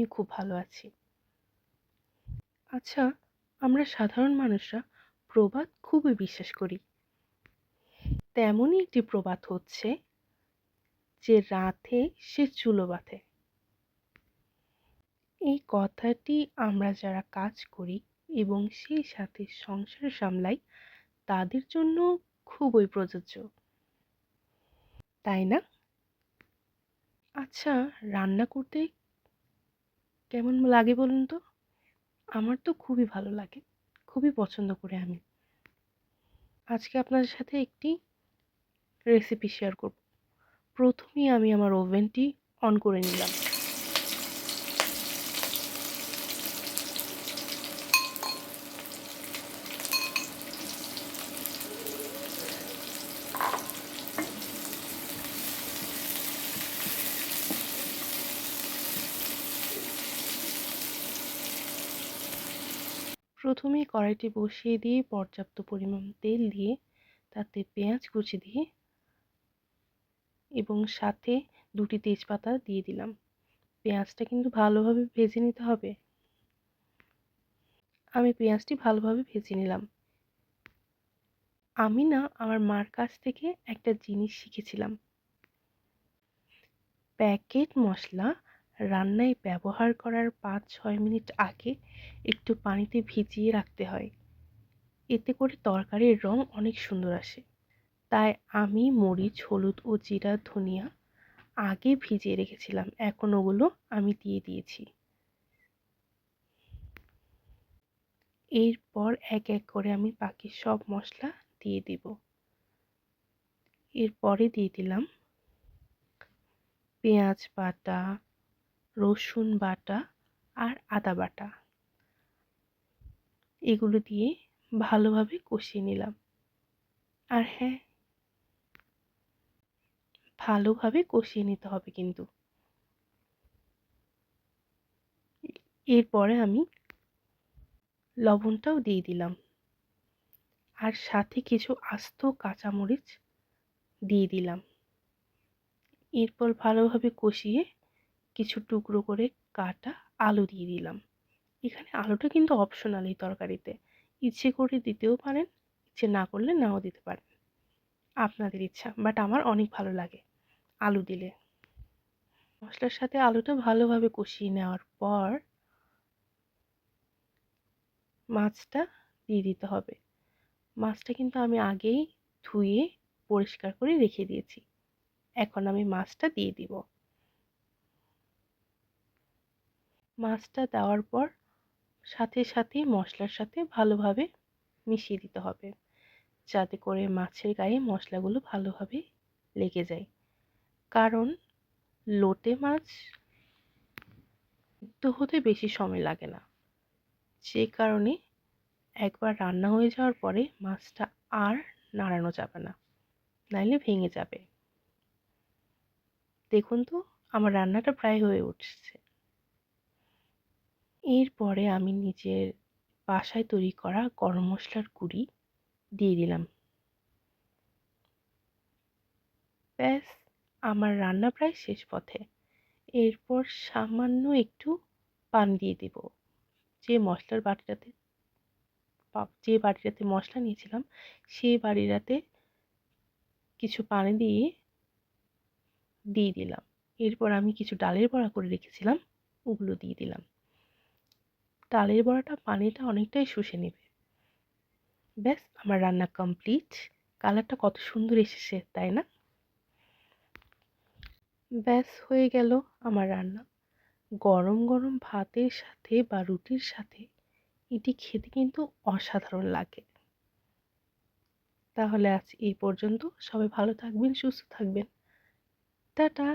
আমি খুব ভালো আছি। আচ্ছা আমরা সাধারণ মানুষরা প্রবাদ খুবই বিশ্বাস করি। তেমনই একটি প্রবাদ হচ্ছে যে রাতে সে চুলো বাঁধে। এই কথাটি আমরা যারা কাজ করি এবং সেই সাথে সংসার সামলাই, তাদের জন্য খুবই প্রযোজ্য। তাই না? আচ্ছা রান্না করতে কেমন লাগে বলুন তো? আমার তো খুবই ভালো লাগে। খুবই পছন্দ করে আমি। আজকে আপনাদের সাথে একটি রেসিপি শেয়ার করব। প্রথমেই আমি আমার ওভেনটি অন করে নিলাম। প্রথমেই কড়াইটি বসিয়ে দিয়ে পর্যাপ্ত পরিমাণ তেল দিয়ে তাতে পেঁয়াজ কুচি দিয়ে এবং সাথে দুটি তেজপাতা দিয়ে দিলাম। পেঁয়াজটা কিন্তু ভালোভাবে ভেজে নিতে হবে। আমি পেঁয়াজটি ভালোভাবে ভেজে নিলাম। আমি না আমার মার কাছ থেকে একটা জিনিস শিখেছিলাম। প্যাকেট মশলা রান্নায় ব্যবহার করার পাঁচ ছয় মিনিট আগে একটু পানিতে ভিজিয়ে রাখতে হয়। এতে করে তরকারির রং অনেক সুন্দর আসে। তাই আমি মরিচ, হলুদ ও জিরা, ধনিয়া আগে ভিজিয়ে রেখেছিলাম। এখন ওগুলো আমি দিয়ে দিয়েছি। এরপর এক এক করে আমি বাকি সব মশলা দিয়ে দিব। এরপরে দিয়ে দিলাম পেঁয়াজ বাটা রসুন বাটা আর আদা বাটা। এগুলো দিয়ে ভালোভাবে কষিয়ে নিলাম। আর হ্যাঁ ভালোভাবে কষিয়ে নিতে হবে কিন্তু। এরপরে আমি লবণটাও দিয়ে দিলাম। আর সাথে কিছু আস্ত কাঁচামরিচ দিয়ে দিলাম। এরপর ভালোভাবে কষিয়ে কিছু টুকরো করে কাটা আলু দিয়ে দিলাম। এখানে আলুটা কিন্তু অপশনাল এই তরকারিতে। ইচ্ছে করে দিতেও পারেন, ইচ্ছে না করলে নাও দিতে পারেন। আপনাদের ইচ্ছা বাট আমার অনেক ভালো লাগে আলু দিলে। মশলার সাথে আলুটা ভালোভাবে কষিয়ে নেওয়ার পর মাছটা দিয়ে দিতে হবে। মাছটা কিন্তু আমি আগেই ধুয়ে পরিষ্কার করে রেখে দিয়েছি। এখন আমি মাছটা দিয়ে দিব। মাছটা দেওয়ার পর সাথে সাথে মশলার সাথে ভালোভাবে মিশিয়ে দিতে হবে। যাতে করে মাছের গায়ে মশলাগুলো ভালোভাবে লেগে যায়। কারণ লোটে মাছ তো হতে বেশি সময় লাগে না। যে কারণে একবার রান্না হয়ে যাওয়ার পরে মাছটা আর নাড়ানো যাবে না, নাইলে ভেঙে যাবে। দেখুন তো, আমার রান্নাটা প্রায় হয়ে উঠছে। এরপরে আমি নিজের বাসায় তৈরি করা গরম মশলার গুঁড়ি দিয়ে দিলাম। ব্যাস, আমার রান্না প্রায় শেষ পথে। এরপর সামান্য একটু পান দিয়ে দেব। যে মশলার বাটিটাতে যে বাটিটাতে মশলা নিয়েছিলাম সেই বাড়িটাতে কিছু পানি দিয়ে দিয়ে দিলাম। এরপর আমি কিছু ডালের বড়া করে রেখেছিলাম, ওগুলো দিয়ে দিলাম। ডালের বড়াটা পানিটা অনেকটাই শুষে নেবে। ব্যাস, আমার রান্না কমপ্লিট কালারটা কত সুন্দর এসেছে, তাই না? ব্যাস, হয়ে গেল আমার রান্না। গরম গরম ভাতের সাথে বা রুটির সাথে এটি খেতে কিন্তু অসাধারণ লাগে। তাহলে আজ এই পর্যন্ত। সবাই ভালো থাকবেন, সুস্থ থাকবেন। টাটা!